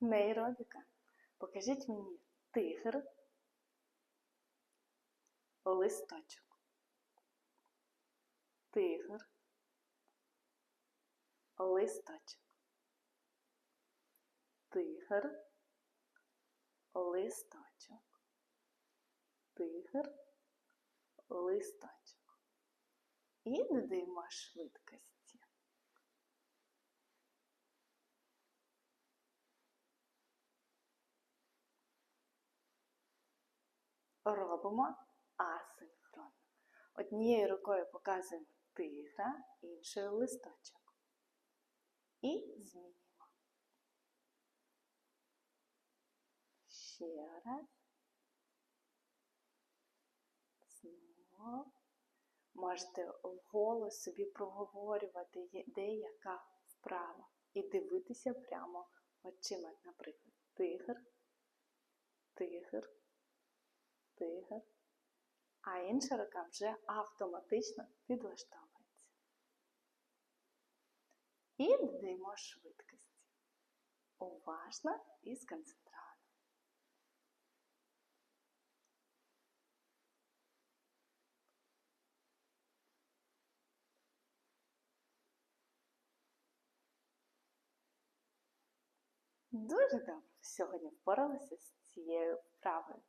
Нейробіка. Покажіть мені тигр, листочок. Тигр, листочок. Тигр, листочок. Тигр, листочок. І додаємо швидкості. Робимо асинхронно. Однією рукою показуємо тигра, іншою листочок. І змінюємо. Ще раз. Знову. Можете вголос собі проговорювати, де яка вправа. І дивитися прямо очима, наприклад, тигр, тигр. А інша рука вже автоматично підлаштовується. І додаємо швидкості. Уважно і сконцентровано. Дуже добре. Сьогодні впоралися з цією вправою.